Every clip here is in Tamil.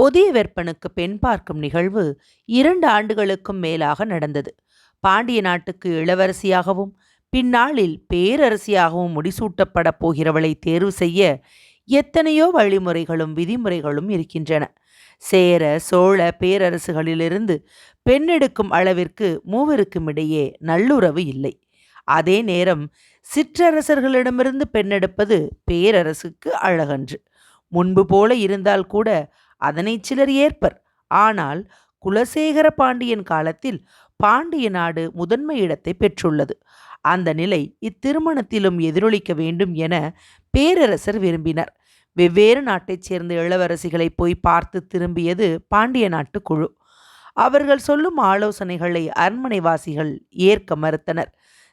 புதிய வெப்பனுக்கு பெண் பார்க்கும் நிகழ்வு இரண்டு ஆண்டுகளுக்கும் மேலாக நடந்தது. பாண்டிய நாட்டுக்கு இளவரசியாகவும் பின்னாளில் பேரரசியாகவும் முடிசூட்டப்படப் போகிறவளை தேர்வு செய்ய எத்தனையோ வழிமுறைகளும் விதிமுறைகளும் இருக்கின்றன. சேர சோழ பேரரசுகளிலிருந்து பெண்ணெடுக்கும் அளவிற்கு மூவருக்கும் இடையே நல்லுறவு இல்லை. அதே நேரம் சிற்றரசர்களிடமிருந்து பெண்ணெடுப்பது பேரரசுக்கு அழகன்று. முன்பு போல இருந்தால் கூட அதனை சிலர் ஏற்பர். ஆனால் குலசேகர பாண்டியன் காலத்தில் பாண்டிய நாடு முதன்மை இடத்தை பெற்றுள்ளது. அந்த நிலை இத்திருமணத்திலும் எதிரொலிக்க வேண்டும் என பேரரசர் விரும்பினர். வெவ்வேறு நாட்டைச் சேர்ந்த இளவரசிகளை போய் பார்த்து திரும்பியது பாண்டிய நாட்டு குழு. அவர்கள் சொல்லும் ஆலோசனைகளை அரண்மனைவாசிகள் ஏற்க மறுத்தனர்.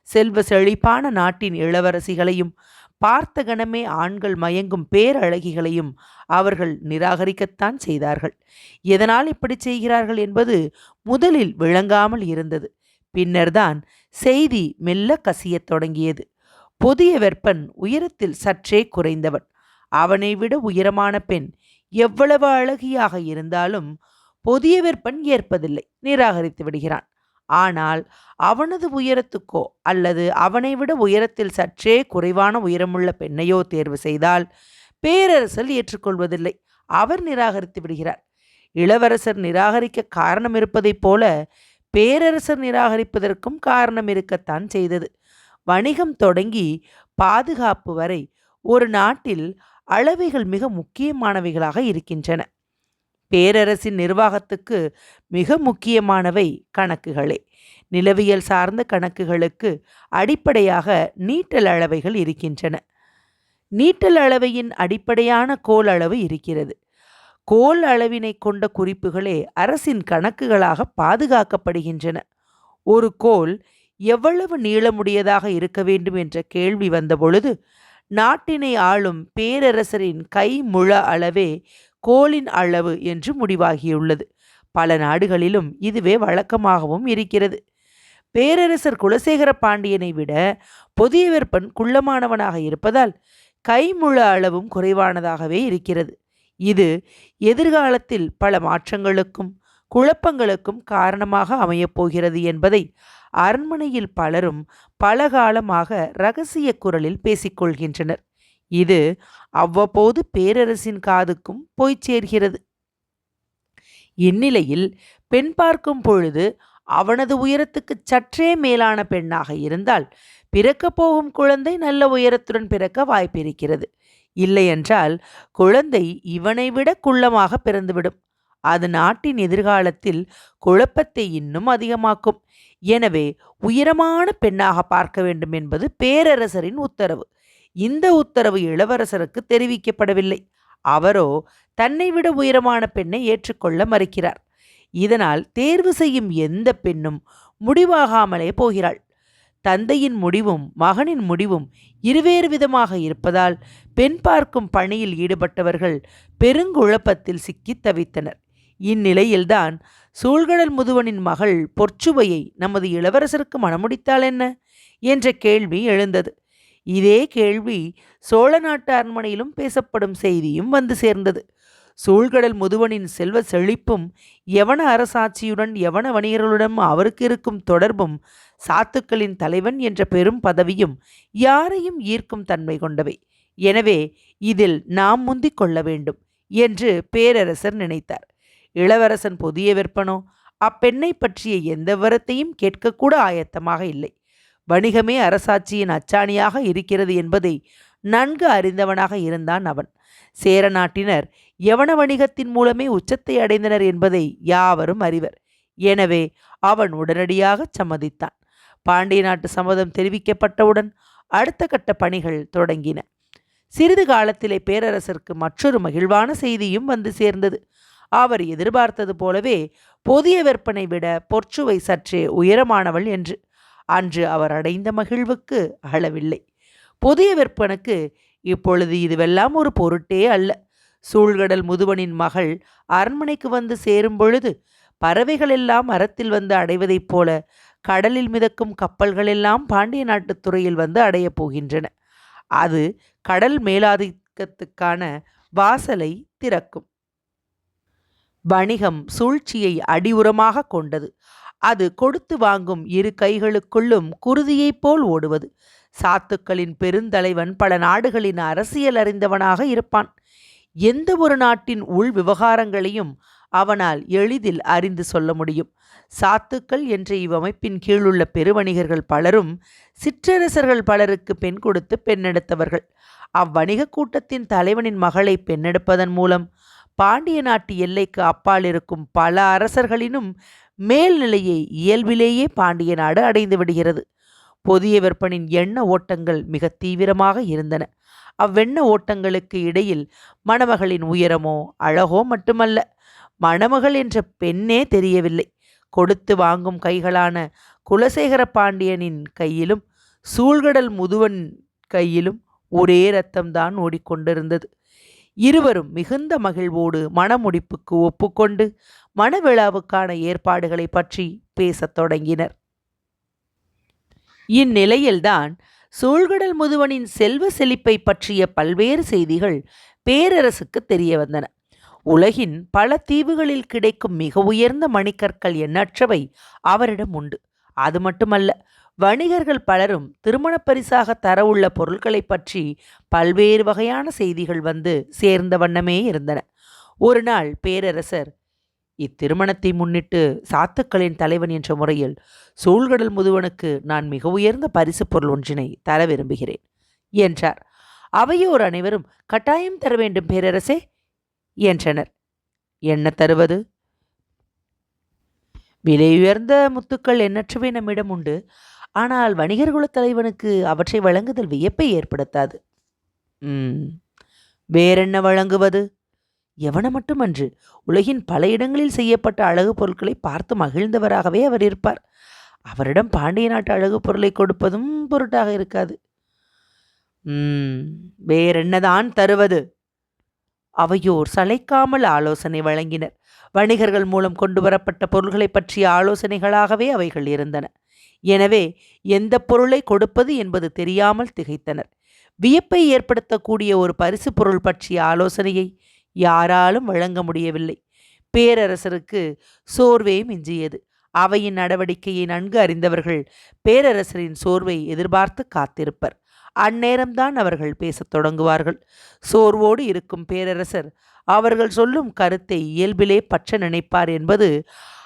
செல்வ செழிப்பான நாட்டின் இளவரசிகளையும் பார்த்த கணமே ஆண்கள் மயங்கும் பேரழகிகளையும் அவர்கள் நிராகரிக்கத்தான் செய்தார்கள். எதனால் இப்படி செய்கிறார்கள் என்பது முதலில் விளங்காமல் இருந்தது. பின்னர்தான் செய்தி மெல்ல கசியத் தொடங்கியது. புதிய வெப்பன் உயரத்தில் சற்றே குறைந்தவன். அவனை விட உயரமான பெண் எவ்வளவு அழகியாக இருந்தாலும் புதிய வெப்பன் ஏற்பதில்லை. நிராகரித்து விடுகிறான். ஆனால் அவனது உயரத்துக்கோ அல்லது அவனை விட உயரத்தில் சற்றே குறைவான உயரமுள்ள பெண்ணையோ தேர்வு செய்தால் பேரரசர் ஏற்றுக்கொள்வதில்லை. அவர் நிராகரித்து விடுகிறார். இளவரசர் நிராகரிக்க காரணம் இருப்பதைப் போல பேரரசர் நிராகரிப்பதற்கும் காரணம் இருக்கத்தான் செய்தது. வணிகம் தொடங்கி பாதுகாப்பு வரை ஒரு நாட்டில் அளவைகள் மிக முக்கியமானவைகளாக இருக்கின்றன. பேரரசின் நிர்வாகத்துக்கு மிக முக்கியமானவை கணக்குகளே. நிலவியல் சார்ந்த கணக்குகளுக்கு அடிப்படையாக நீட்டல் அளவைகள் இருக்கின்றன. நீட்டல் அளவையின் அடிப்படையான கோல் அளவு இருக்கிறது. கோல் அளவினை கொண்ட குறிப்புகளே அரசின் கணக்குகளாக பாதுகாக்கப்படுகின்றன. ஒரு கோல் எவ்வளவு நீளமுடையதாக இருக்க வேண்டும் என்ற கேள்வி வந்தபொழுது நாட்டினை ஆளும் பேரரசரின் கை முழ அளவே கோலின் அளவு என்று முடிவாகியுள்ளது. பல நாடுகளிலும் இதுவே வழக்கமாகவும் இருக்கிறது. பேரரசர் குலசேகர பாண்டியனை விட பொதியவர்பன் குள்ளமானவனாக இருப்பதால் கைமுழ அளவும் குறைவானதாகவே இருக்கிறது. இது எதிர்காலத்தில் பல மாற்றங்களுக்கும் குழப்பங்களுக்கும் காரணமாக அமையப்போகிறது என்பதை அரண்மனையில் பலரும் பல காலமாக இரகசிய குரலில் பேசிக்கொள்கின்றனர். இது அவ்வப்போது பேரரசின் காதுக்கும் போய் சேர்கிறது. இந்நிலையில் பெண் பார்க்கும் பொழுது அவனது உயரத்துக்கு சற்றே மேலான பெண்ணாக இருந்தால் பிறக்கப் போகும் குழந்தை நல்ல உயரத்துடன் பிறக்க வாய்ப்பிருக்கிறது. இல்லையென்றால் குழந்தை இவனை விட குள்ளமாக பிறந்துவிடும். அது நாட்டின் எதிர்காலத்தில் குழப்பத்தை இன்னும் அதிகமாக்கும். எனவே உயரமான பெண்ணாக பார்க்க வேண்டும் என்பது பேரரசரின் உத்தரவு. இந்த உத்தரவு இளவரசருக்கு தெரிவிக்கப்படவில்லை. அவரோ தன்னை விட உயரமான பெண்ணை ஏற்றுக்கொள்ள மறுக்கிறார். இதனால் தேர்வு செய்யும் எந்த பெண்ணும் முடிவாகாமலே போகிறாள். தந்தையின் முடிவும் மகனின் முடிவும் இருவேறு விதமாக இருப்பதால் பெண் பார்க்கும் பணியில் ஈடுபட்டவர்கள் பெருங்குழப்பத்தில் சிக்கித் தவித்தனர். இந்நிலையில்தான் சூழ்கடல் முதுவனின் மகள் பொற்சுவையை நமது இளவரசருக்கு மணமுடித்தால் என்ன? என்ற கேள்வி எழுந்தது. இதே கேள்வி சோழ நாட்டு அரண்மனையிலும் பேசப்படும் செய்தியும் வந்து சேர்ந்தது. சூழ்கடல் முதுவனின் செல்வ செழிப்பும் யவன அரசாட்சியுடன் யவன வணிகர்களுடன் அவருக்கு இருக்கும் தொடர்பும் சாத்துக்களின் தலைவன் என்ற பெரும் பதவியும் யாரையும் ஈர்க்கும் தன்மை கொண்டவை. எனவே இதில் நாம் முந்திக் கொள்ள வேண்டும் என்று பேரரசர் நினைத்தார். இளவரசன் புதிய விற்பனோ அப்பெண்ணை பற்றிய எந்த விவரத்தையும் கேட்கக்கூட ஆயத்தமாக இல்லை. வணிகமே அரசாட்சியின் அச்சாணியாக இருக்கிறது என்பதை நன்கு அறிந்தவனாக இருந்தான் அவன். சேர நாட்டினர் யவன வணிகத்தின் மூலமே உச்சத்தை அடைந்தனர் என்பதை யாவரும் அறிவர். எனவே அவன் உடனடியாக சம்மதித்தான். பாண்டிய நாட்டு சம்மதம் தெரிவிக்கப்பட்டவுடன் அடுத்த கட்ட பணிகள் தொடங்கின. சிறிது காலத்திலே பேரரசருக்கு மற்றொரு மகிழ்வான செய்தியும் வந்து சேர்ந்தது. அவர் எதிர்பார்த்தது போலவே புதிய விற்பனை விட பொற்சுவை சற்றே உயரமானவள் என்று அன்று அவர் அடைந்த மகிழ்வுக்கு அளவில்லை. புதிய விற்பனுக்கு இப்பொழுது இதுவெல்லாம் ஒரு பொருட்டே அல்ல. சூழ்கடல் முதுவனின் மகள் அரண்மனைக்கு வந்து சேரும் பொழுது பறவைகளெல்லாம் மரத்தில் வந்து அடைவதைப் போல கடலில் மிதக்கும் கப்பல்களெல்லாம் பாண்டிய நாட்டுத் துறையில் வந்து அடையப் போகின்றன. அது கடல் மேலாதிக்கத்துக்கான வாசலை திறக்கும். வணிகம் சூழ்ச்சியை அடியுரமாக கொண்டது. அது கொடுத்து வாங்கும் இரு கைகளுக்குள்ளும் குருதியைப் போல் ஓடுவது. சாத்துக்களின் பெருந்தலைவன் பல நாடுகளின் அரசியல் அறிந்தவனாக இருப்பான். எந்த ஒரு நாட்டின் உள் விவகாரங்களையும் அவனால் எளிதில் அறிந்து சொல்ல முடியும். சாத்துக்கள் என்ற இவ்வமைப்பின் கீழுள்ள பெருவணிகர்கள் பலரும் சிற்றரசர்கள் பலருக்கு பெண் கொடுத்து பெண்ணெடுத்தவர்கள் அவ்வணிக கூட்டத்தின் தலைவனின் மகளை பெண்ணெடுப்பதன் மூலம் பாண்டிய நாட்டு எல்லைக்கு அப்பால் இருக்கும் பல அரசர்களினும் மேல்நிலையை இயல்பிலேயே பாண்டிய நாடு அடைந்து விடுகிறது. புதிய விற்பனின் எண்ண ஓட்டங்கள் மிக தீவிரமாக இருந்தன. அவ்வெண்ண ஓட்டங்களுக்கு இடையில் மணமகளின் உயரமோ அழகோ மட்டுமல்ல மணமகள் என்ற பெண்ணே தெரியவில்லை. கொடுத்து வாங்கும் கைகளான குலசேகர பாண்டியனின் கையிலும் சூழ்கடல் முதுவன் கையிலும் ஒரே ரத்தம்தான் ஓடிக்கொண்டிருந்தது. இருவரும் மிகுந்த மகிழ்வோடு மணமுடிப்புக்கு ஒப்புக்கொண்டு மணவிழாவுக்கான ஏற்பாடுகளை பற்றி பேசத் தொடங்கினர். இந்நிலையில்தான் சூழ்கடல் முதுவனின் செல்வ செழிப்பை பற்றிய பல்வேறு செய்திகள் பேரரசுக்கு தெரிய வந்தன. உலகின் பல தீவுகளில் கிடைக்கும் மிக உயர்ந்த மணிக்கற்கள் எண்ணற்றவை அவரிடம் உண்டு. அது மட்டுமல்ல வணிகர்கள் பலரும் திருமணப் பரிசாக தரவுள்ள பொருட்களை பற்றி பல்வேறு வகையான செய்திகள் வந்து சேர்ந்த வண்ணமே இருந்தன. ஒரு நாள் பேரரசர் இத்திருமணத்தை முன்னிட்டு சாத்துக்களின் தலைவன் என்ற முறையில் சூழ்கடல் முதுவனுக்கு நான் மிக உயர்ந்த பரிசு பொருள் ஒன்றினை தர விரும்புகிறேன் என்றார். அவையோர் அனைவரும் கட்டாயம் தர வேண்டும் பேரரசே என்றனர். என்ன தருவது? விலை உயர்ந்த முத்துக்கள் எண்ணற்றவை நம்மிடம் உண்டு. ஆனால் வணிகர்குலத் தலைவனுக்கு அவற்றை வழங்குதல் வியப்பை ஏற்படுத்தாது. ம் வேறென்ன வழங்குவது? எவன மட்டுமன்று. உலகின் பல இடங்களில் செய்யப்பட்ட அழகு பொருட்களை பார்த்து மகிழ்ந்தவராகவே அவர் இருப்பார். அவரிடம் பாண்டிய நாட்டு அழகு பொருளை கொடுப்பதும் பொருட்டாக இருக்காது. வேறென்னதான் தருவது? அவையோர் சளைக்காமல் ஆலோசனை வழங்கினர். வணிகர்கள் மூலம் கொண்டு வரப்பட்ட பொருள்களை பற்றிய ஆலோசனைகளாகவே அவைகள் இருந்தன. எனவே எந்த பொருளை கொடுப்பது என்பது தெரியாமல் திகைத்தனர். வியப்பை ஏற்படுத்தக்கூடிய ஒரு பரிசு பொருள் பற்றிய ஆலோசனையை யாராலும் வழங்க முடியவில்லை. பேரரசருக்கு சோர்வே மிஞ்சியது. அவையின் நடவடிக்கையை நன்கு அறிந்தவர்கள் பேரரசரின் சோர்வை எதிர்பார்த்து காத்திருப்பர். அந்நேரம்தான் அவர்கள் பேசத் தொடங்குவார்கள். சோர்வோடு இருக்கும் பேரரசர் அவர்கள் சொல்லும் கருத்தை இயல்பிலே பற்ற நினைப்பார் என்பது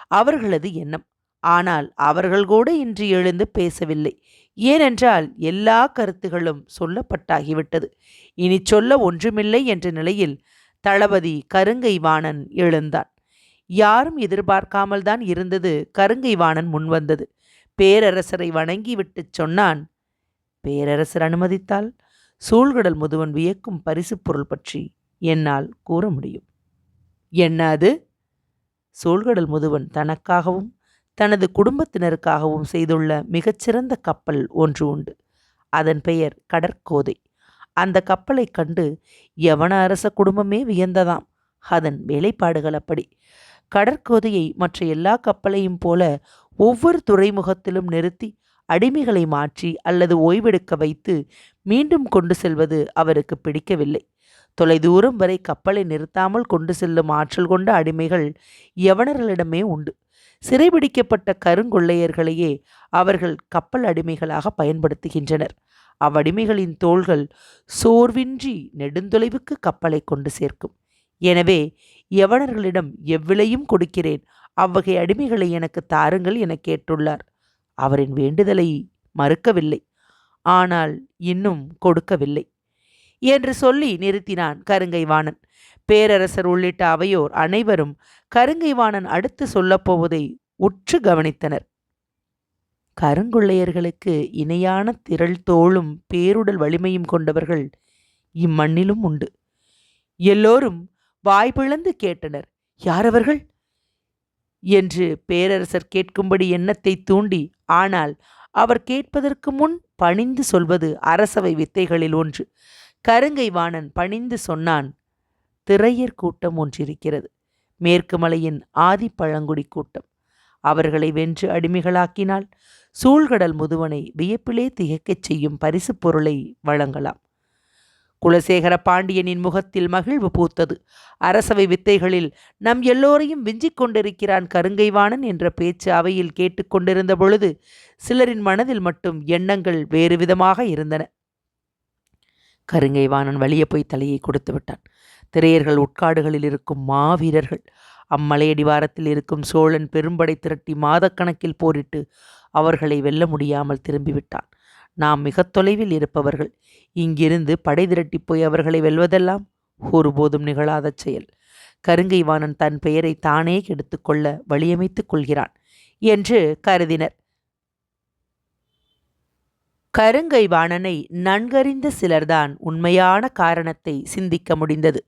அவர்களது எண்ணம். ஆனால் அவர்கள் கூட இன்று எழுந்து பேசவில்லை. ஏனென்றால் எல்லா கருத்துகளும் சொல்லப்பட்டாகிவிட்டது. இனி சொல்ல ஒன்றுமில்லை என்ற நிலையில் தளபதி கருங்கை வாணன் எழுந்தான். யாரும் எதிர்பார்க்காமல் தான் இருந்தது கருங்கை வாணன் முன்வந்தது. பேரரசரை வணங்கிவிட்டுச் சொன்னான் பேரரசர் அனுமதித்தால் சூழ்கடல் முதுவன் வியக்கும் பரிசுப் பொருள் பற்றி என்னால் கூற முடியும். என்ன அது? சூழ்கடல் முதுவன் தனக்காகவும் தனது குடும்பத்தினருக்காகவும் செய்துள்ள மிகச்சிறந்த கப்பல் ஒன்று உண்டு. அதன் பெயர் கடற்கோதை. அந்த கப்பலை கண்டு யவன அரச குடும்பமே வியந்ததாம். அதன் வேலைப்பாடுகள் அப்படி. கடற்கோதையை மற்ற எல்லா கப்பலையும் போல ஒவ்வொரு துறைமுகத்திலும் நிறுத்தி அடிமைகளை மாற்றி அல்லது ஓய்வெடுக்க வைத்து மீண்டும் கொண்டு செல்வது அவருக்கு பிடிக்கவில்லை. தொலைதூரம் வரை கப்பலை நிறுத்தாமல் கொண்டு செல்லும் ஆற்றல் கொண்ட அடிமைகள் யவனர்களிடமே உண்டு. சிறைபிடிக்கப்பட்ட கருங்கொள்ளையர்களையே அவர்கள் கப்பல் அடிமைகளாக பயன்படுத்துகின்றனர். அவ்வடிமைகளின் தோள்கள் சோர்வின்றி நெடுந்தொலைவுக்கு கப்பலை கொண்டு சேர்க்கும். எனவே யவனர்களிடம் எவ்விலையும் கொடுக்கிறேன் அவ்வகை அடிமைகளை எனக்கு தாருங்கள் என கேட்டுள்ளார். அவரின் வேண்டுதலை மறுக்கவில்லை. ஆனால் இன்னும் கொடுக்கவில்லை. என்று சொல்லி நிறுத்தினான் கருங்கைவாணன். பேரரசர் உள்ளிட்ட அவையோர் அனைவரும் கருங்கைவாணன் அடுத்து சொல்லப்போவதை உற்று கவனித்தனர். கருங்கொள்ளையர்களுக்கு இணையான திரள் தோளும் பேருடல் வலிமையும் கொண்டவர்கள் இம்மண்ணிலும் உண்டு. எல்லோரும் வாய் பிளந்து கேட்டனர் யாரவர்கள்? என்று பேரரசர் கேட்கும்படி எண்ணத்தை தூண்டி ஆனால் அவர் கேட்பதற்கு முன் பணிந்து சொல்வது அரசவை வித்தைகளில் ஒன்று. கருங்கை வாணன் பணிந்து சொன்னான் திரையர் கூட்டம் ஒன்றிருக்கிறது மேற்கு மலையின் ஆதி பழங்குடி கூட்டம். அவர்களை வென்று அடிமைகளாக்கினால் சூழ்கடல் முதுவனை வியப்பிலே திகைக்கச் செய்யும் பரிசுப் பொருளை வழங்கலாம். குலசேகர பாண்டியனின் முகத்தில் மகிழ்வு பூத்தது. அரசவை வித்தைகளில் நம் எல்லோரையும் விஞ்சிக் கொண்டிருக்கிறான் கருங்கைவாணன் என்ற பேச்சு அவையில் கேட்டுக்கொண்டிருந்த பொழுது சிலரின் மனதில் மட்டும் எண்ணங்கள் வேறு விதமாக இருந்தன. கருங்கைவாணன் வழியே போய் தலையை கொடுத்து விட்டான். திரையர்கள் உட்காடுகளில் இருக்கும் மாவீரர்கள் அம்மலையடிவாரத்தில் இருக்கும் சோழன் பெரும்படை திரட்டி மாதக்கணக்கில் போரிட்டு அவர்களை வெல்ல முடியாமல் திரும்பிவிட்டான். நாம் மிக தொலைவில் இருப்பவர்கள். இங்கிருந்து படை திரட்டி போய் அவர்களை வெல்வதெல்லாம் ஒருபோதும் நிகழாத செயல். கருங்கைவாணன் தன் பெயரை தானே கெடுத்துக்கொள்ள வழியமைத்துக் கொள்கிறான் என்று கருதினர். கருங்கைவாணனை நன்கறிந்த சிலர்தான் உண்மையான காரணத்தை சிந்திக்க முடிந்தது.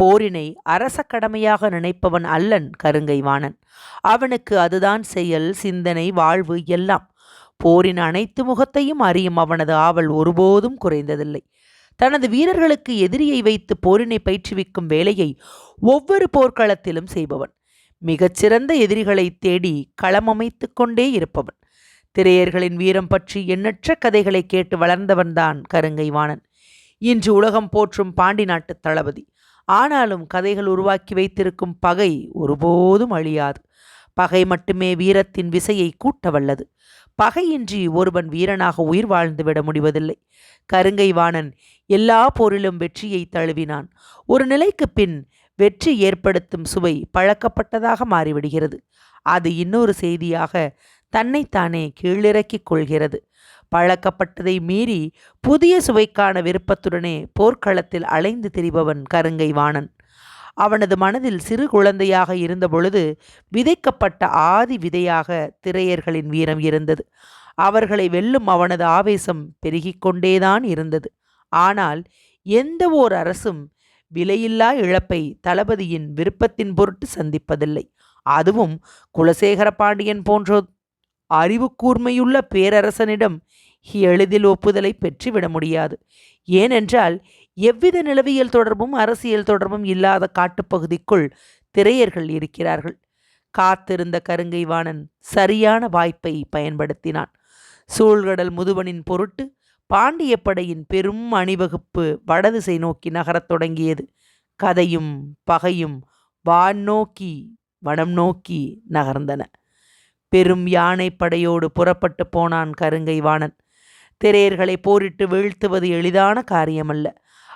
போரினை அரச கடமையாக நினைப்பவன் அல்லன் கருங்கைவாணன். அவனுக்கு அதுதான் செயல் சிந்தனை வாழ்வு எல்லாம். போரின் அனைத்து முகத்தையும் அறியும் அவனது ஆவல் ஒருபோதும் குறைந்ததில்லை. தனது வீரர்களுக்கு எதிரியை வைத்து போரினை பயிற்றுவிக்கும் வேலையை ஒவ்வொரு போர்க்களத்திலும் செய்பவன். மிகச்சிறந்த எதிரிகளை தேடி களமமைத்து கொண்டே இருப்பவன். திரையர்களின் வீரம் பற்றி எண்ணற்ற கதைகளை கேட்டு வளர்ந்தவன்தான் கருங்கைவாணன். இன்று உலகம் போற்றும் பாண்டி நாட்டு தளபதி. ஆனாலும் கதைகள் உருவாக்கி வைத்திருக்கும் பகை ஒருபோதும் அழியாது. பகை மட்டுமே வீரத்தின் விசையை கூட்ட வல்லது பகையின்றி ஒருவன் வீரனாக உயிர் வாழ்ந்துவிட முடிவதில்லை. கருங்கை வாணன் எல்லா போரிலும் வெற்றியை தழுவினான். ஒரு நிலைக்கு பின் வெற்றி ஏற்படுத்தும் சுவை பழக்கப்பட்டதாக மாறிவிடுகிறது. அது இன்னொரு செய்தியாக தன்னைத்தானே கீழிறக்கிக் கொள்கிறது. பழக்கப்பட்டதை மீறி புதிய சுவைக்கான விருப்பத்துடனே போர்க்களத்தில் அலைந்து திரிபவன் கருங்கை வாணன். அவனது மனதில் சிறு குழந்தையாக இருந்தபொழுது விதைக்கப்பட்ட ஆதி விதையாக திரையர்களின் வீரம் இருந்தது. அவர்களை வெல்லும் அவனது ஆவேசம் பெருகிக் கொண்டேதான் இருந்தது. ஆனால் எந்த ஓர் அரசும் விலையில்லா இழப்பை தளபதியின் விருப்பத்தின் பொருட்டு சந்திப்பதில்லை. அதுவும் குலசேகர பாண்டியன் போன்ற அறிவு கூர்மையுள்ள பேரரசனிடம் எளிதில் ஒப்புதலை பெற்றுவிட முடியாது. ஏனென்றால் எவ்வித நிலவியல் தொடர்பும் அரசியல் தொடர்பும் இல்லாத காட்டுப்பகுதிக்குள் திரையர்கள் இருக்கிறார்கள். காத்திருந்த கருங்கை வாணன் சரியான வாய்ப்பை பயன்படுத்தினான். சூழ்கடல் முதுவனின் பொருட்டு பாண்டிய படையின் பெரும் அணிவகுப்பு வடதிசை நோக்கி நகரத் தொடங்கியது. கதையும் பகையும் வான் நோக்கி வனம் நோக்கி நகர்ந்தன. பெரும் யானை படையோடு புறப்பட்டு போனான் கருங்கை வாணன் திரையர்களை போரிட்டு வீழ்த்துவது எளிதான காரியமல்ல.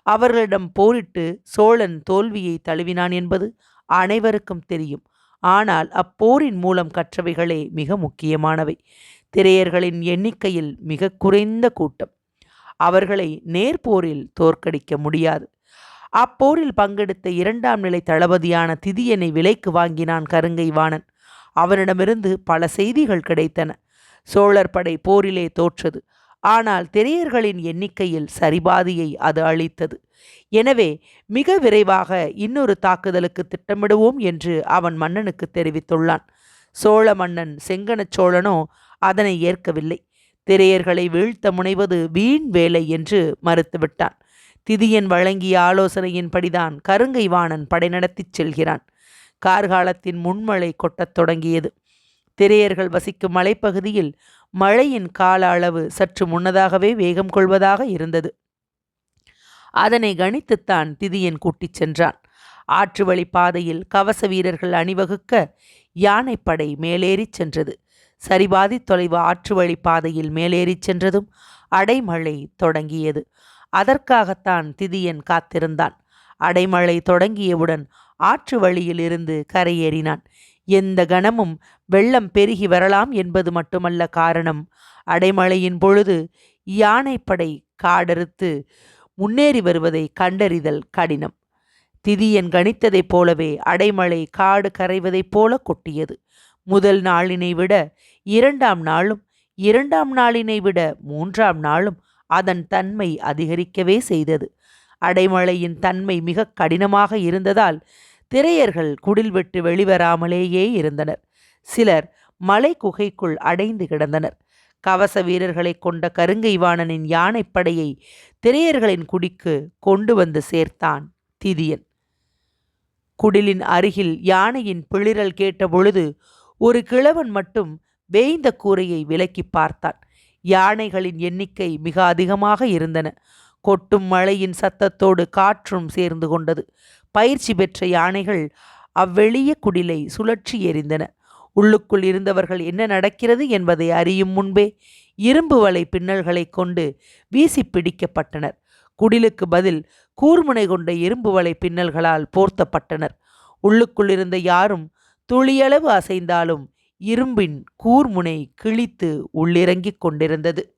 அவர்களிடம் போரிட்டு சோழன் தோல்வியை தழுவினான் என்பது அனைவருக்கும் தெரியும். ஆனால் அப்போரின் மூலம் கற்றவைகளே மிக முக்கியமானவை. திரையர்களின் எண்ணிக்கையில் மிக குறைந்த கூட்டம். அவர்களை நேர்போரில் தோற்கடிக்க முடியாது. அப்போரில் பங்கெடுத்த இரண்டாம் நிலை தளபதியான திதியனை விலைக்கு வாங்கினான் கருங்கை வாணன் அவனிடமிருந்து பல செய்திகள் கிடைத்தன. சோழர் படை போரிலே தோற்றது. ஆனால் திரையர்களின் எண்ணிக்கையில் சரிபாதியை அது அளித்தது. எனவே மிக விரைவாக இன்னொரு தாக்குதலுக்கு திட்டமிடுவோம் என்று அவன் மன்னனுக்கு தெரிவித்துள்ளான். சோழ மன்னன் செங்கனச் சோழனோ அதனை ஏற்கவில்லை. திரையர்களை வீழ்த்த முனைவது வீண் வேலை என்று மறுத்துவிட்டான். திதியன் வழங்கிய ஆலோசனையின்படிதான் கருங்கை வாணன் படை நடத்திச் செல்கிறான். கார்காலத்தின் முன்மழை கொட்டத் தொடங்கியது. திரையர்கள் வசிக்கும் மலைப்பகுதியில் மழையின் கால அளவு சற்று முன்னதாகவே வேகம் கொள்வதாக இருந்தது. அதனை கணித்துத்தான் திதியன் கூட்டிச் சென்றான். ஆற்று வழி பாதையில் கவச வீரர்கள் அணிவகுக்க யானைப்படை மேலேறிச் சென்றது. சரிபாதி தொலைவு ஆற்று வழி பாதையில் மேலேறிச் சென்றதும் அடைமழை தொடங்கியது. அதற்காகத்தான் திதியன் காத்திருந்தான். அடைமழை தொடங்கியவுடன் ஆற்று வழியில் இருந்து கரையேறினான். எந்த கணமும் வெள்ளம் பெருகி வரலாம் என்பது மட்டுமல்ல காரணம். அடைமழையின் பொழுது யானைப்படை காடறுத்து முன்னேறி வருவதை கண்டறிதல் கடினம். திதியன் கணித்ததைப் போலவே அடைமழை காடு கரைவதைப் போல கொட்டியது. முதல் நாளினை விட இரண்டாம் நாளும் இரண்டாம் நாளினை விட மூன்றாம் நாளும் அதன் தன்மை அதிகரிக்கவே செய்தது. அடைமழையின் தன்மை மிக கடினமாக இருந்ததால் திரையர்கள் குடில் விட்டு வெளிவராமலேயே இருந்தனர். சிலர் மலை குகைக்குள் அடைந்து கிடந்தனர். கவச வீரர்களை கொண்ட கருங்கைவாணனின் யானைப்படையை திரையர்களின் குடிக்கு கொண்டு வந்து சேர்த்தான் திதியன். குடிலின் அருகில் யானையின் பிளிரல் கேட்டபொழுது ஒரு கிழவன் மட்டும் வேய்ந்த கூரையை விலக்கி பார்த்தான். யானைகளின் எண்ணிக்கை மிக அதிகமாக இருந்தன. கொட்டும் மழையின் சத்தத்தோடு காற்றும் சேர்ந்து கொண்டது. பயிற்சி பெற்ற யானைகள் அவ்வெளிய குடிலை சுழற்றி எறிந்தன. உள்ளுக்குள் இருந்தவர்கள் என்ன நடக்கிறது என்பதை அறியும் முன்பே இரும்பு வலை பின்னல்களைக் கொண்டு வீசி பிடிக்கப்பட்டனர். குடிலுக்கு பதில் கூர்முனை கொண்ட இரும்பு வலை பின்னல்களால் போர்த்தப்பட்டனர். உள்ளுக்குள் இருந்த யாரும் துளியளவு அசைந்தாலும் இரும்பின் கூர்முனை கிழித்து உள்ளிறங்கிக் கொண்டிருந்தது.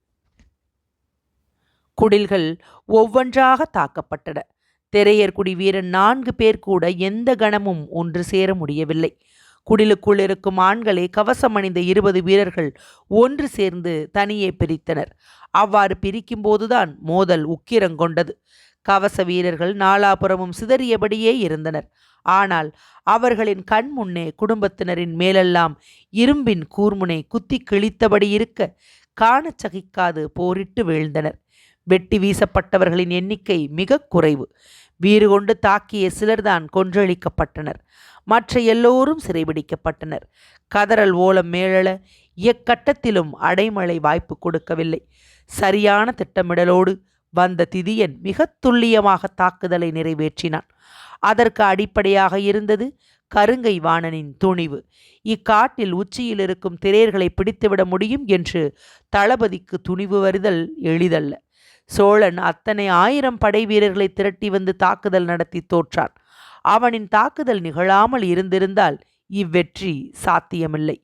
குடில்கள் ஒவ்வொன்றாக தாக்கப்பட்டன. திரையர்குடி வீரன் நான்கு பேர் கூட எந்த கணமும் ஒன்று சேர முடியவில்லை. குடிலுக்குள் இருக்கும் ஆண்களை கவசம் அணிந்த இருபது வீரர்கள் ஒன்று சேர்ந்து தனியே பிரித்தனர். அவ்வாறு பிரிக்கும் போதுதான் மோதல் உக்கிரங்கொண்டது கவச வீரர்கள் நாலாபுறமும் சிதறியபடியே இருந்தனர். ஆனால் அவர்களின் கண் முன்னே குடும்பத்தினரின் மேலெல்லாம் இரும்பின் கூர்முனை குத்தி கிழித்தபடி இருக்க காணச் சகிக்காது போரிட்டு வீழ்ந்தனர். வெட்டி வீசப்பட்டவர்களின் எண்ணிக்கை மிக குறைவு. வீறு கொண்டு தாக்கிய சிலர்தான் கொன்றளிக்கப்பட்டனர். மற்ற எல்லோரும் சிறைபிடிக்கப்பட்டனர். கதறல் ஓலம் மேழல எக்கட்டத்திலும் அடைமழை வாய்ப்பு கொடுக்கவில்லை. சரியான திட்டமிடலோடு வந்த திதியன் மிக துல்லியமாக தாக்குதலை நிறைவேற்றினான். அதற்கு அடிப்படையாக இருந்தது கருங்கை வாணனின் துணிவு. இக்காட்டில் உச்சியில் இருக்கும் திரையர்களை பிடித்துவிட முடியும் என்று தளபதிக்கு துணிவு வருதல் எளிதல்ல. சோழன் அத்தனை ஆயிரம் படை வீரர்களை திரட்டி வந்து தாக்குதல் நடத்தி தோற்றான். அவனின் தாக்குதல் நிகழாமல் இருந்திருந்தால் இவ்வெற்றி சாத்தியமில்லை.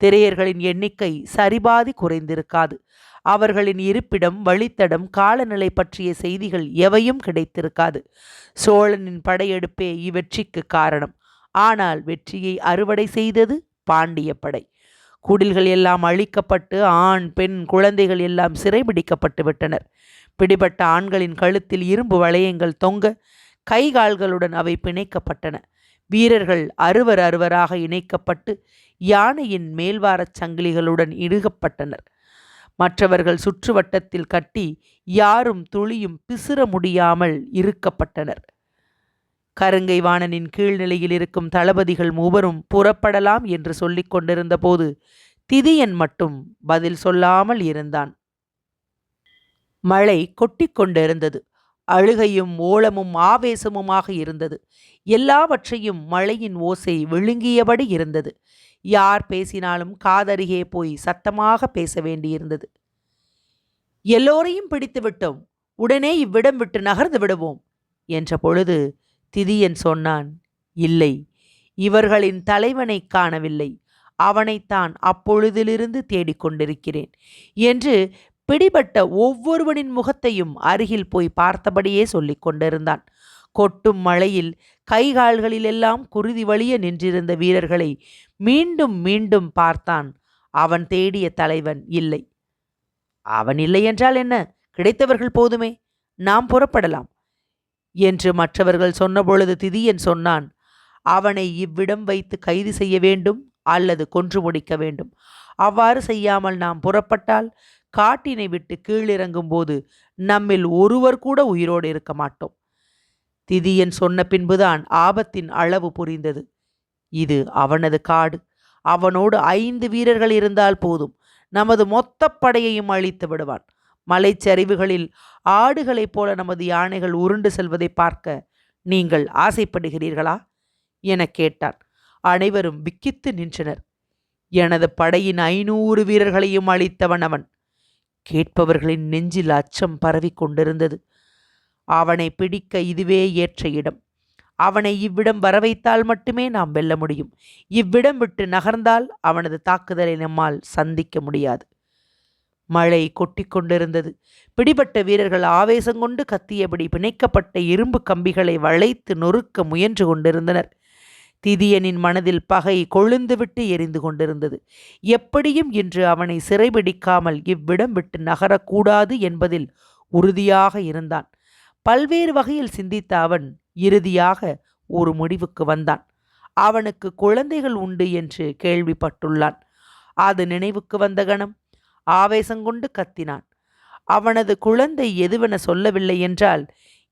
திரையர்களின் எண்ணிக்கை சரிபாதி குறைந்திருக்காது. அவர்களின் இருப்பிடம் வழித்தடம் காலநிலை பற்றிய செய்திகள் எவையும் கிடைத்திருக்காது. சோழனின் படையெடுப்பே இவ்வெற்றிக்கு காரணம். ஆனால் வெற்றியை அறுவடை செய்தது பாண்டிய படை. குடில்கள் எல்லாம் அழிக்கப்பட்டு ஆண் பெண் குழந்தைகள் எல்லாம் சிறைபிடிக்கப்பட்டு விட்டனர். பிடிபட்ட ஆண்களின் கழுத்தில் இரும்பு வளையங்கள் தொங்க கைகால்களுடன் அவை பிணைக்கப்பட்டன. வீரர்கள் அறுவர் அறுவராக இணைக்கப்பட்டு யானையின் மேல்வாரச் சங்கிலிகளுடன் இடுகப்பட்டனர். மற்றவர்கள் சுற்றுவட்டத்தில் கட்டி யாரும் துளியும் பிசிற முடியாமல் இருக்கப்பட்டனர் கருங்கை வாணனின் கீழ்நிலையில் இருக்கும் தளபதிகள் மூவரும் புறப்படலாம் என்று சொல்லிக் கொண்டிருந்த போது திதியன் மட்டும் பதில் சொல்லாமல் இருந்தான். மழை கொட்டிக்கொண்டிருந்தது. அழுகையும் ஓலமும் ஆவேசமுமாக இருந்தது. எல்லாவற்றையும் மழையின் ஓசை விழுங்கியபடி இருந்தது. யார் பேசினாலும் காதருகே போய் சத்தமாக பேச வேண்டியிருந்தது. எல்லோரையும் பிடித்து விட்டோம். உடனே இவ்விடம் விட்டு நகர்ந்து விடுவோம் என்ற பொழுது திதியன் சொன்னான் இல்லை இவர்களின் தலைவனை காணவில்லை. அவனைத்தான் அப்பொழுதிலிருந்து தேடிக்கொண்டிருக்கிறேன் என்று பிடிபட்ட ஒவ்வொருவனின் முகத்தையும் அருகில் போய் பார்த்தபடியே சொல்லிக் கொண்டிருந்தான். கொட்டும் மழையில் கைகால்களிலெல்லாம் குருதி வழிய நின்றிருந்த வீரர்களை மீண்டும் மீண்டும் பார்த்தான். அவன் தேடிய தலைவன் இல்லை. அவன் இல்லை என்றால் என்ன? கிடைத்தவர்கள் போதுமே. நாம் புறப்படலாம். என்று மற்றவர்கள் சொன்னபொழுது திதியன் சொன்னான் அவனை இவ்விடம் வைத்து கைது செய்ய வேண்டும் அல்லது கொன்று முடிக்க வேண்டும். அவ்வாறு செய்யாமல் நாம் புறப்பட்டால் காட்டினை விட்டு கீழிறங்கும் போது நம்மில் ஒருவர் கூட உயிரோடு இருக்க மாட்டோம். திதியன் சொன்ன பின்புதான் ஆபத்தின் அளவு புரிந்தது. இது அவனது காடு. அவனோடு ஐந்து வீரர்கள் இருந்தால் போதும். நமது மொத்த படையையும் அழித்து விடுவான். மலைச்சரிவுகளில் ஆடுகளைப் போல நமது யானைகள் உருண்டு செல்வதை பார்க்க நீங்கள் ஆசைப்படுகிறீர்களா? என கேட்டான். அனைவரும் விக்கித்து நின்றனர். எனது படையின் ஐநூறு வீரர்களையும் அழித்தவன் அவன். கேட்பவர்களின் நெஞ்சில் அச்சம் பரவி கொண்டிருந்தது. அவனை பிடிக்க இதுவே ஏற்ற இடம். அவனை இவ்விடம் வரவைத்தால் மட்டுமே நாம் வெல்ல முடியும். இவ்விடம் விட்டு நகர்ந்தால் அவனது தாக்குதலை நம்மால் சந்திக்க முடியாது. மழை கொட்டிக்கொண்டிருந்தது பிடிபட்ட வீரர்கள் ஆவேசம் கொண்டு கத்தியபடி பிணைக்கப்பட்ட இரும்பு கம்பிகளை வளைத்து நொறுக்க முயன்று கொண்டிருந்தனர். திதியனின் மனதில் பகை கொழுந்துவிட்டு எரிந்து கொண்டிருந்தது. எப்படியும் இன்று அவனை சிறைபிடிக்காமல் இவ்விடம் விட்டு நகரக்கூடாது என்பதில் உறுதியாக இருந்தான். பல்வேறு வகையில் சிந்தித்த அவன் இறுதியாக ஒரு முடிவுக்கு வந்தான். அவனுக்கு குழந்தைகள் உண்டு என்று கேள்விப்பட்டுள்ளான். அது நினைவுக்கு வந்த கணம். ஆவேசங்கொண்டு கத்தினான். அவனது குழந்தை எதுவென சொல்லவில்லை என்றால்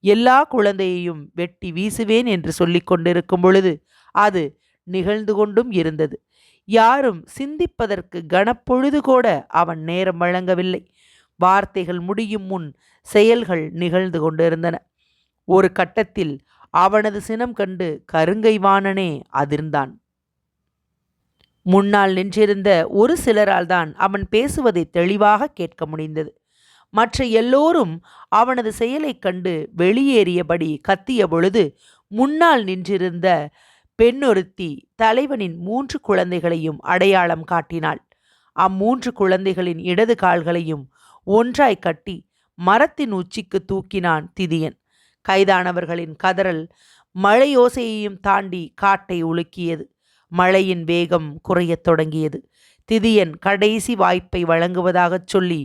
எல்லா குழந்தையையும் வெட்டி வீசுவேன் என்று சொல்லிக் கொண்டிருக்கும் பொழுது அது நிகழ்ந்து கொண்டும் இருந்தது. யாரும் சிந்திப்பதற்கு கனப்பொழுது கூட அவன் நேரம் வழங்கவில்லை. வார்த்தைகள் முடியும் முன் செயல்கள் நிகழ்ந்து கொண்டிருந்தன. ஒரு கட்டத்தில் அவனது சினம் கண்டு கருங்கை வாணனே அதிர்ந்தான். முன்னால் நின்றிருந்த ஒரு சிலரால் தான் அவன் பேசுவதை தெளிவாக கேட்க முடிந்தது. மற்ற எல்லோரும் அவனது செயலைக் கண்டு வெளியேறியபடி கத்திய பொழுது முன்னால் நின்றிருந்த பெண்ணொருத்தி தலைவனின் மூன்று குழந்தைகளையும் அடையாளம் காட்டினாள். அம்மூன்று குழந்தைகளின் இடது கால்களையும் ஒன்றாய் கட்டி மரத்தின் உச்சிக்கு தூக்கினான் திதியன். கைதானவர்களின் கதறல் மழையோசையையும் தாண்டி காட்டை உலுக்கியது. மழையின் வேகம் குறையத் தொடங்கியது. திதியன் கடைசி வாய்ப்பை வழங்குவதாகச் சொல்லி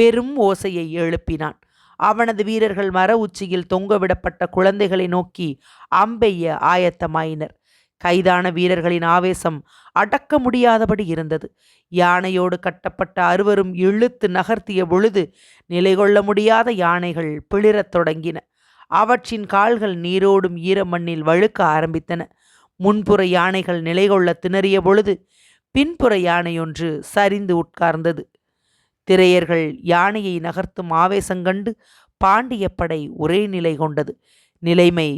பெரும் ஓசையை எழுப்பினான். அவனது வீரர்கள் மர உச்சியில் தொங்கவிடப்பட்ட குழந்தைகளை நோக்கி அம்பெய்ய ஆயத்தமாயினர். கைதான வீரர்களின் ஆவேசம் அடக்க முடியாதபடி இருந்தது. யானையோடு கட்டப்பட்ட அறுவரும் இழுத்து நகர்த்திய பொழுது நிலை கொள்ள முடியாத யானைகள் பிளிரத் தொடங்கின. அவற்றின் கால்கள் நீரோடும் ஈரமண்ணில் வழுக்க ஆரம்பித்தன. முன்புற யானைகள் நிலை கொள்ள திணறிய பொழுது பின்புற யானையொன்று சரிந்து உட்கார்ந்தது. திரையர்கள் யானையை நகர்த்தும் ஆவேசங்கண்டு பாண்டிய படை ஒரே நிலை கொண்டது. நிலைமை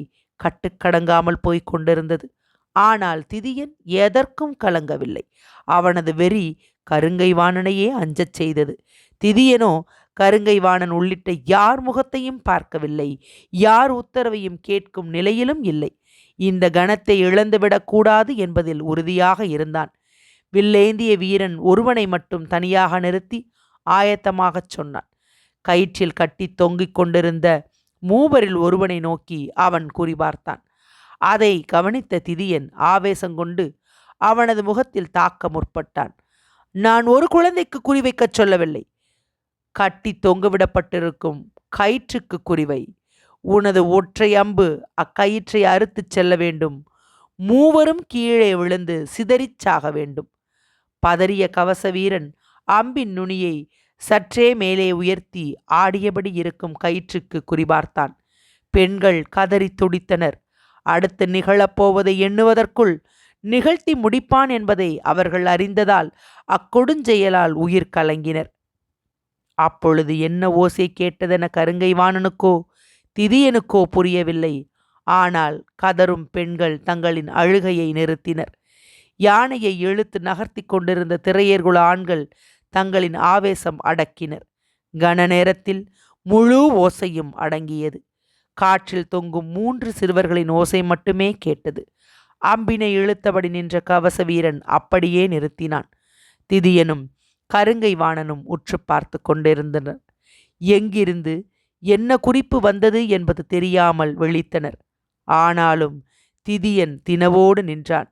கட்டுக்கடங்காமல் போய்க் கொண்டிருந்தது. ஆனால் திதியன் எதற்கும் கலங்கவில்லை. அவனது வெறி கருங்கை வாணனையே அஞ்சச் செய்தது. திதியனோ கருங்கை வாணன் உள்ளிட்ட யார் முகத்தையும் பார்க்கவில்லை. யார் உத்தரவையும் கேட்கும் நிலையிலும் இல்லை. இந்த கணத்தை இழந்துவிடக்கூடாது என்பதில் உறுதியாக இருந்தான். வில்லேந்திய வீரன் ஒருவனை மட்டும் தனியாக நிறுத்தி ஆயத்தமாகச் சொன்னான். கயிற்றில் கட்டி தொங்கிக் கொண்டிருந்த மூவரில் ஒருவனை நோக்கி அவன் குறிபார்த்தான் அதை கவனித்த திதியன் ஆவேசங்கொண்டு அவனது முகத்தில் தாக்க முற்பட்டான். நான் ஒரு குழந்தைக்கு குறிவைக்கச் சொல்லவில்லை. கட்டி தொங்கவிடப்பட்டிருக்கும் கயிற்றுக்கு குறிவை உனது ஒற்றை அம்பு அக்கயிற்றை அறுத்துச் செல்ல வேண்டும். மூவரும் கீழே விழுந்து சிதறிச் சாக வேண்டும். பதறிய கவச வீரன் அம்பின் நுனியை சற்றே மேலே உயர்த்தி ஆடியபடி இருக்கும் கயிற்றுக்கு குறிபார்த்தான். பெண்கள் கதறி துடித்தனர். அடுத்து நிகழப்போவதை எண்ணுவதற்குள் நிகழ்த்தி முடிப்பான் என்பதை அவர்கள் அறிந்ததால் அக்கொடுஞ்செயலால் உயிர் கலங்கினர். அப்பொழுது என்ன ஓசை கேட்டதென கருங்கை வாணனுக்கோ திதியனுக்கோ புரியவில்லை. ஆனால் கதரும் பெண்கள் தங்களின் அழுகையை நிறுத்தினர். யானையை இழுத்து நகர்த்தி கொண்டிருந்த திரையர்குல ஆண்கள் தங்களின் ஆவேசம் அடக்கினர். கன நேரத்தில் முழு ஓசையும் அடங்கியது. காற்றில் தொங்கும் மூன்று சிறுவர்களின் ஓசை மட்டுமே கேட்டது. அம்பினை இழுத்தபடி நின்ற கவச வீரன் அப்படியே நிறுத்தினான். திதியனும் கருங்கை வாணனும் உற்று பார்த்து கொண்டிருந்தனர். எங்கிருந்து என்ன குறிப்பு வந்தது என்பது தெரியாமல் விழித்தனர். ஆனாலும் திதியன் தினவோடு நின்றான்.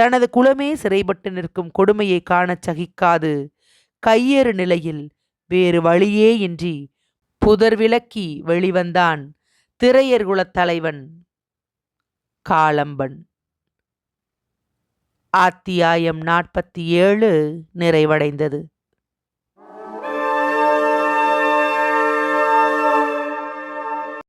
தனது குலமே சிறைப்பட்டு நிற்கும் கொடுமையை காணச் சகிக்காது. கையேறு நிலையில் வேறு வழியே இன்றி புதர் விளக்கி வெளிவந்தான் திரையர்குலத் தலைவன் காலம்பன். அத்தியாயம் நாற்பத்தி ஏழு நிறைவடைந்தது.